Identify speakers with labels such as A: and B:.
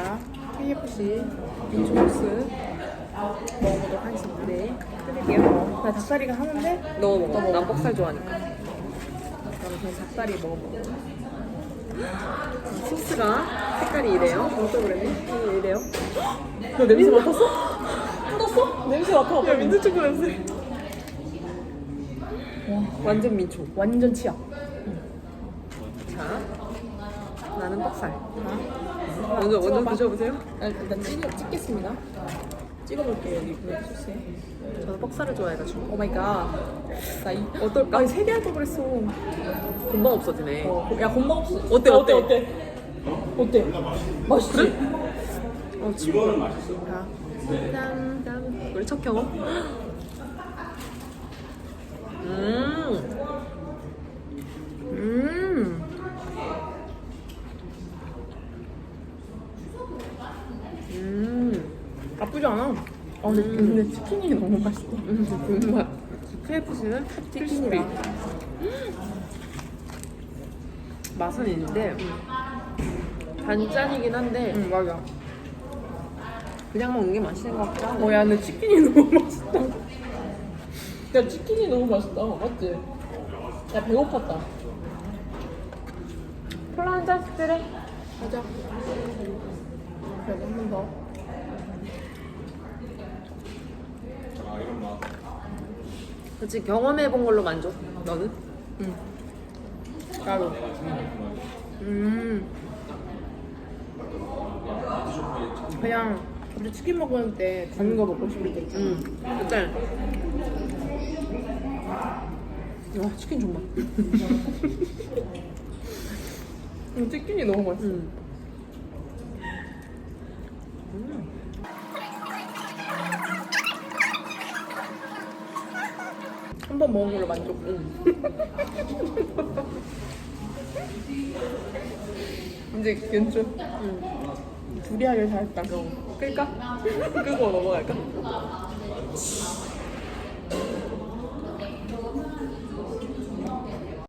A: 자, KFC 민초국수 먹어보도록 하겠습니다. 네, 끓일게요. 나 닭다리가 하는데
B: 너 먹어. 난 뻑살 좋아하니까.
A: 그럼 그냥 닭다리 먹어볼게.
B: 소스가 색깔이 이래요.
A: 깜짝 그랬네.
B: 이래요.
A: 너 냄새 맡았어? 맡았어? 냄새 맡아. 야, 민트초코 냄새.
B: 완전 민초.
A: 완전 치약.
B: 자, 나는.
A: 자,
B: 먼저 먼저. 드셔보세요.
A: 아, 일단 찍, 찍겠습니다. 찍어볼게요, 여기 그 소스에.
B: 저는 뻑살을 좋아해가지고.
A: 오 마이 갓. 나 이,
B: 어떨까?
A: 아니, 세개 할 걸 그랬어.
B: 금방 없어지네.
A: 어, 야, 겁나 없어.
B: 어때, 어때?
A: 어때? 어때? 맛있지?
B: 어, 이거는 맛있어. 자, 짠, 짠. 우리 첫 경험. 음. 음. 음.
A: 나쁘지 않아. 어, 근데,
B: 음.
A: 근데 치킨이 너무 맛있어.
B: 음, 정말. KFC는
A: 치킨이라.
B: 맛은 있는데 단짠이긴 한데
A: 응, 맞아.
B: 그냥 먹는 게 맛있는 것 같기도 하네.
A: 어, 야, 근데 치킨이 너무 맛있다. 야, 치킨이 너무 맛있다. 맞지? 야, 배고팠다.
B: 콜라 한잔 쓰래.
A: 가자. 여기 한 번 더.
B: 그렇지 경험해본 걸로 만족. 너는?
A: 응. 나도.
B: 음.
A: 그냥 우리 치킨 먹을 때단거 먹고 싶을 때 있잖아.
B: 음. 그때
A: 와, 치킨 정말. 음, 치킨이 너무 맛있어.
B: 음.
A: 한 번 먹은 걸로 만족.
B: 음.
A: 이제 괜찮.
B: 음.
A: 둘이 하길 잘했다.
B: 끌까? 끄고 넘어갈까?